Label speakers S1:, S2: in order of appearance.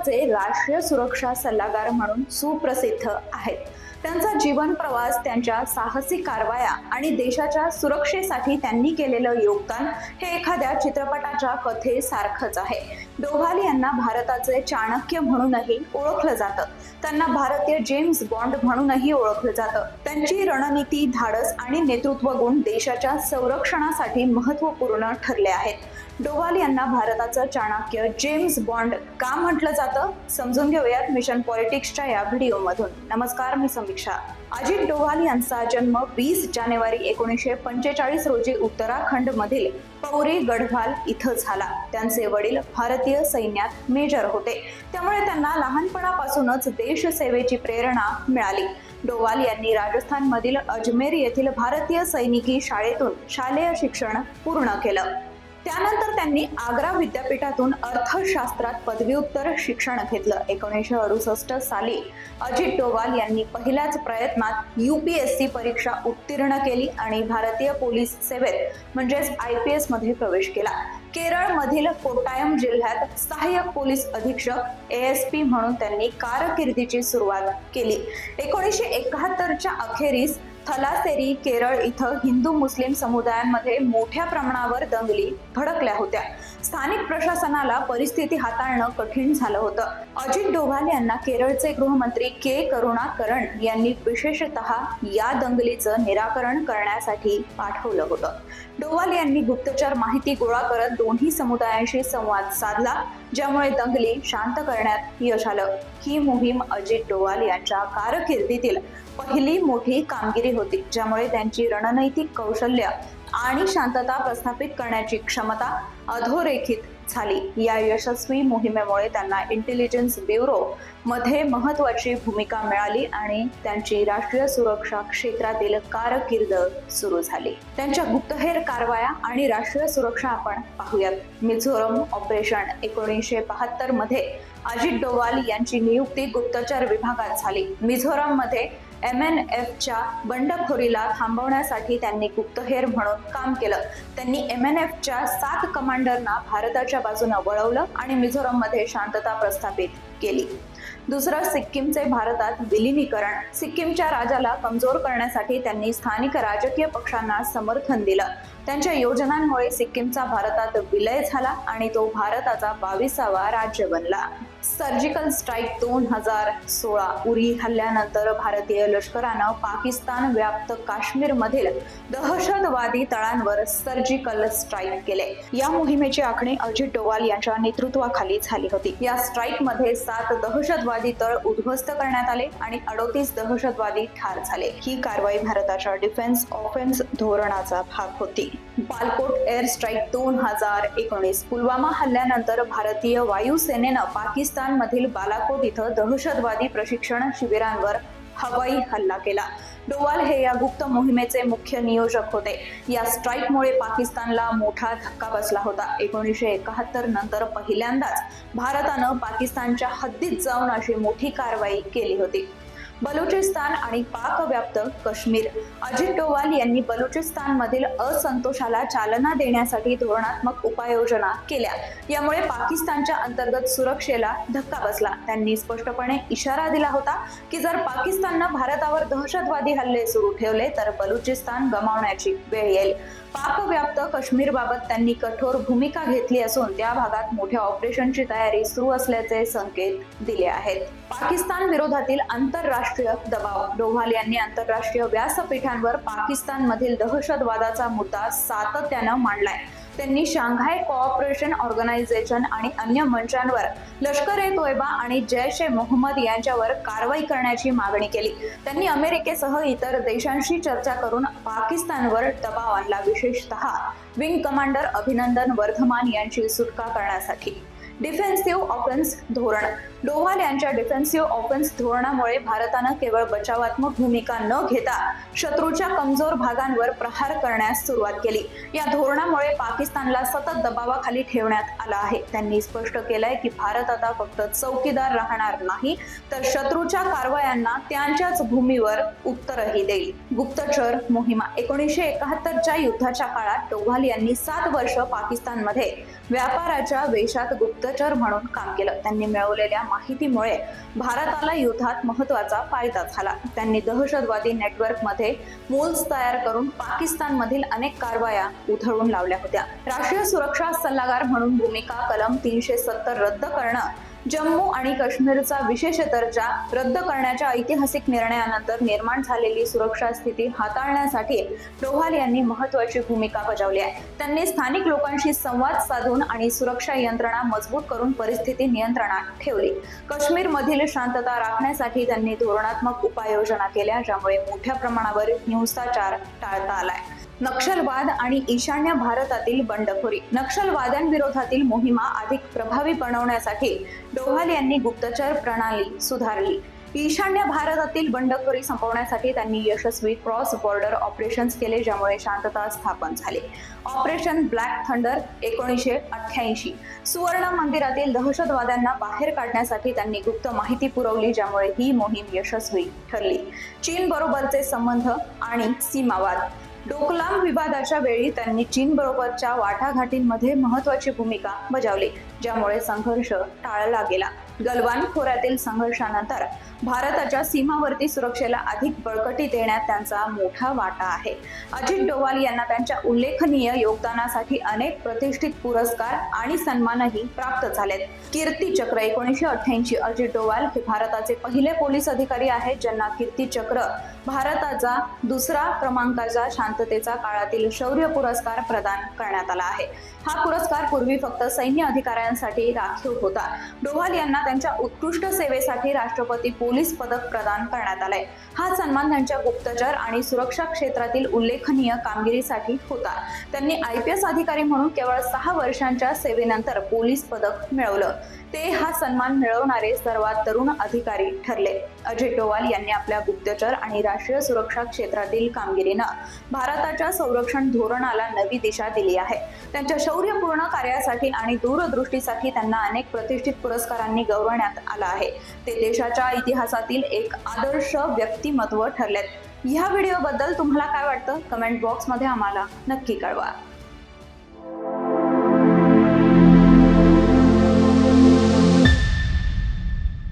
S1: भारताचे राष्ट्रीय सुरक्षा सल्लागार म्हणून सुप्रसिद्ध आहेत. त्यांचा जीवन प्रवास त्यांच्या साहसी कारवाया आणि देशाच्या सुरक्षेसाठी त्यांनी केलेलं योगदान हे एखाद्या चित्रपटाच्या कथेसारखंच आहे. डोभाल यांना भारताचे चाणक्य म्हणूनही ओळखलं जातं. त्यांना भारतीय जेम्स बॉन्ड म्हणूनही ओळखलं जातं. त्यांची रणनीती धाडस आणि नेतृत्व गुण देशाच्या संरक्षणासाठी महत्त्वपूर्ण ठरले आहेत. डोवाल यांना भारताचं चाणक्य जेम्स बॉन्ड का म्हटलं जातं? समजून घेऊयात मिशन पॉलिटिक्सच्या या व्हिडिओमधून. नमस्कार मी समीक्षा. अजित डोवाल यांचा जन्म वीस जानेवारी एकोणीसशे पंचेचाळीस रोजी उत्तराखंड मधील पौरी गढवाल इथं झाला. त्यांचे वडील भारतीय सैन्यात मेजर होते. त्यामुळे त्यांना लहानपणापासूनच देशसेवेची प्रेरणा मिळाली. डोवाल यांनी राजस्थानमधील अजमेर येथील भारतीय सैनिकी शाळेतून शालेय शिक्षण पूर्ण केलं. त्यानंतर त्यांनी आग्रा विद्यापीठातून अर्थशास्त्रात पदव्युत्तर शिक्षण घेतलं. एकोणीसशे अडुसष्ट साली अजित डोवाल यांनी पहिल्याच प्रयत्नात युपीएससी परीक्षा उत्तीर्ण केली आणि भारतीय पोलीस सेवेत म्हणजेच आय पी एसमध्ये प्रवेश केला. केरळमधील कोट्टायम जिल्ह्यात सहाय्यक पोलीस अधीक्षक एस पी म्हणून त्यांनी कारकिर्दीची सुरुवात केली. एकोणीसशे एकाहत्तरच्या अखेरीस थलासेरी केरळ इथं हिंदू मुस्लिम समुदायांमध्ये मोठ्या प्रमाणावर दंगली भडकल्या होत्या. स्थानिक प्रशासनाला परिस्थिती हाताळणं कठीण झालं होतं. अजित डोभाल यांना केरळचे गृहमंत्री के. करुणाकरण यांनी विशेषतः या दंगलीचं निराकरण करण्यासाठी पाठवलं होतं. डोवाल यांनी गुप्तचर माहिती गोळा करत दोन्ही समुदायांशी संवाद साधला ज्यामुळे दंगली शांत करण्यात यश आलं. ही मोहीम अजित डोवाल यांच्या कारकिर्दीतील पहिली मोठी कामगिरी होती ज्यामुळे त्यांची रणनैतिक कौशल्य आणि शांतता प्रस्थापित करण्याची क्षमता अधोरेखित झाली. या यशस्वी मोहिमेमुळे त्यांना इंटेलिजन्स ब्युरो मध्ये महत्वाची भूमिका मिळाली आणि त्यांची राष्ट्रीय सुरक्षा क्षेत्रातील कारकीर्द सुरू झाली. त्यांच्या गुप्तहेर कारवाया आणि राष्ट्रीय सुरक्षा आपण पाहूयात. मिझोरम ऑपरेशन एकोणीसशे बहात्तरमध्ये अजित डोवाल यांची नियुक्ती गुप्तचर विभागात झाली. मिझोरममध्ये एम एन एफच्या बंडखोरीला थांबवण्यासाठी त्यांनी गुप्तहेर म्हणून काम केलं. त्यांनी एम एन एफच्या सात कमांडरना भारताच्या बाजूने वळवलं आणि मिझोरममध्ये शांतता प्रस्थापित केली. दुसरं सिक्कीमचे भारतात विलिनीकरण. सिक्कीमच्या राजाला कमजोर करण्यासाठी त्यांनी स्थानिक राजकीय पक्षांना समर्थन दिलं. त्यांच्या योजनांमुळे सिक्कीमचा भारतात विलय झाला आणि तो भारताचा बावीसावा राज्य बनला. सर्जिकल स्ट्राईक दोन हजार सोळा उरी हल्ल्यानंतर भारतीय लष्करानं पाकिस्तान व्याप्त काश्मीरमधील दहशतवादी तळांवर सर्जिकल स्ट्राईक केले. या मोहिमेची आखणी अजित डोवाल यांच्या नेतृत्वाखाली झाली होती. या स्ट्राईकमध्ये सात दहशतवादी तळ उद्ध्वस्त करण्यात आले आणि अडोतीस दहशतवादी ठार झाले. ही कारवाई भारताच्या डिफेन्स ऑफेन्स धोरणाचा भाग होती. बालकोट एअर स्ट्राईक दोन हजार एकोणीस पुलवामा हल्ल्यानंतर भारतीय वायुसेनेनं पाकिस्तान पाकिस्तानमधील बालाकोट इथं दहशतवादी प्रशिक्षण शिबिरांवर हवाई हल्ला केला. डोवाल हे या गुप्त मोहिमेचे मुख्य नियोजक होते. या स्ट्राईकमुळे पाकिस्तानला मोठा धक्का बसला होता. एकोणीसशे एकाहत्तर नंतर पहिल्यांदाच भारतानं पाकिस्तानच्या हद्दीत जाऊन अशी मोठी कारवाई केली होती. बलुचिस्तान आणि पाकव्याप्त काश्मीर. अजित डोवाल यांनी बलुचिस्तानमधील असंतोषाला चालना देण्यासाठी धोरणात्मक उपाययोजना केल्या. यामुळे पाकिस्तानच्या अंतर्गत सुरक्षेला धक्का बसला. त्यांनी स्पष्टपणे इशारा दिला होता की जर पाकिस्ताननं भारतावर दहशतवादी हल्ले सुरू ठेवले तर बलुचिस्तान गमावण्याची वेळ येईल. पाकव्याप्त काश्मीरबाबत त्यांनी कठोर भूमिका घेतली असून त्या भागात मोठ्या ऑपरेशनची तयारी सुरू असल्याचे संकेत दिले आहेत. पाकिस्तान विरोधातील आंतरराष्ट्रीय दबाव. डोभाल यांनी आंतरराष्ट्रीय व्यासपीठांवर पाकिस्तानमधील दहशतवादाचा मुद्दा सातत्यानं मांडलाय. त्यांनी शांघाय कोऑपरेशन ऑर्गनायझेशन आणि अन्य मंचांवर लष्कर ए तोयबा आणि जैश ए मोहम्मद यांच्यावर कारवाई करण्याची मागणी केली. त्यांनी अमेरिकेसह इतर देशांशी चर्चा करून पाकिस्तानवर दबाव आणला विशेषतः विंग कमांडर अभिनंदन वर्धमान यांची सुटका करण्यासाठी. डिफेन्सिव्ह ऑफेन्स धोरण. डोवाल यांच्या डिफेन्सिव्ह ऑफेन्स धोरणामुळे भारतानं केवळ बचावात्मक भूमिका न घेता शत्रूच्या कमजोर भागांवर प्रहार करण्यास सुरुवात केली. या धोरणामुळे पाकिस्तानला सतत दबावाखाली ठेवण्यात आला आहे. त्यांनी स्पष्ट केलंय की भारत आता फक्त चौकीदार राहणार नाही तर शत्रूच्या कारवायांना त्यांच्याच भूमीवर उत्तरही देईल. गुप्तचर मोहिमा एकोणीसशे एकाहत्तरच्या युद्धाच्या काळात डोभाल यांनी सात वर्ष पाकिस्तानमध्ये व्यापाराच्या वेशात गुप्तचर म्हणून काम केलं. त्यांनी मिळवलेल्या माहितीमुळे भारताला युद्धात महत्त्वाचा फायदा झाला. त्यांनी दहशतवादी नेटवर्कमध्ये मूल्स तयार करून पाकिस्तानमधील अनेक कारवाया उधळून लावल्या होत्या. राष्ट्रीय सुरक्षा सल्लागार म्हणून भूमिका कलम तीनशे सत्तर रद्द करणं जम्मू आणि काश्मीरचा विशेष दर्जा रद्द करण्याच्या ऐतिहासिक निर्णयानंतर निर्माण झालेली सुरक्षा स्थिती हाताळण्यासाठी डोभाल यांनी महत्वाची भूमिका बजावली आहे. त्यांनी स्थानिक लोकांशी संवाद साधून आणि सुरक्षा यंत्रणा मजबूत करून परिस्थिती नियंत्रणात ठेवली. काश्मीरमधील शांतता राखण्यासाठी त्यांनी धोरणात्मक उपाययोजना केल्या ज्यामुळे मोठ्या प्रमाणावर हिंसाचार टाळता आलाय नक्षलवाद आणि ईशान्य भारतातील बंडखोरी. नक्षलवाद्यांविरोधातील मोहिमा अधिक प्रभावी बनवण्यासाठी डोभाल यांनी गुप्तचर प्रणाली सुधारली. ईशान्य भारतातील बंडखोरी संपवण्यासाठी त्यांनी यशस्वी क्रॉस बॉर्डर ऑपरेशन्स केले ज्यामुळे शांतता स्थापन झाली. ऑपरेशन ब्लॅक थंडर एकोणीसशे अठ्ठ्याऐंशी. सुवर्ण मंदिरातील दहशतवाद्यांना बाहेर काढण्यासाठी त्यांनी गुप्त माहिती पुरवली ज्यामुळे ही मोहीम यशस्वी ठरली. चीन बरोबरचे संबंध आणि सीमावाद. डोकलाम विवादाच्या वेळी त्यांनी चीन बरोबरच्या वाटाघाटींमध्ये महत्वाची भूमिका बजावली ज्यामुळे संघर्ष टाळला गेला. गलवान खोऱ्यातील संघर्षानंतर भारताच्या सीमावर्ती सुरक्षेला अधिक बळकटी देण्यात त्यांचा मोठा वाटा आहे. अजित डोवाल यांना त्यांच्या उल्लेखनीय योगदानासाठी अनेक प्रतिष्ठित पुरस्कार आणि सन्मानही प्राप्त झालेत. कीर्ती चक्र एकोणीसशे अठ्ठ्याऐंशी अजित डोवाल हे भारताचे पहिले पोलीस अधिकारी आहेत ज्यांना कीर्ती चक्र भारताचा दुसरा क्रमांकाचा शांततेचा काळातील शौर्य पुरस्कार प्रदान करण्यात आला आहे. हा पुरस्कार पूर्वी फक्त सैन्य अधिकाऱ्यांसाठी राखीव होता. डोवाल यांना त्यांच्या उत्कृष्ट सेवेसाठी राष्ट्रपती पोलीस पदक प्रदान करण्यात आलाय. हा सन्मान त्यांच्या गुप्तचर आणि सुरक्षा क्षेत्रातील उल्लेखनीय कामगिरीसाठी होता. त्यांनी आय पी एस अधिकारी म्हणून केवळ सहा वर्षांच्या सेवेनंतर पोलीस पदक मिळवलं. ते हा सन्मान मिळवणारे सर्वात तरुण अधिकारी ठरले. अजित डोवाल यांनी आपल्या गुप्तचर आणि राष्ट्रीय सुरक्षा क्षेत्रातील कामगिरीनं भारताच्या संरक्षण धोरणाला नवी दिशा दिली आहे. त्यांच्या शौर्यपूर्ण कार्यासाठी आणि दूरदृष्टीसाठी त्यांना अनेक प्रतिष्ठित पुरस्कारांनी गौरवण्यात आलं आहे. ते देशाच्या इतिहासातील एक आदर्श व्यक्तिमत्व ठरलेत. ह्या व्हिडिओबद्दल तुम्हाला काय वाटतं? कमेंट बॉक्समध्ये आम्हाला नक्की कळवा.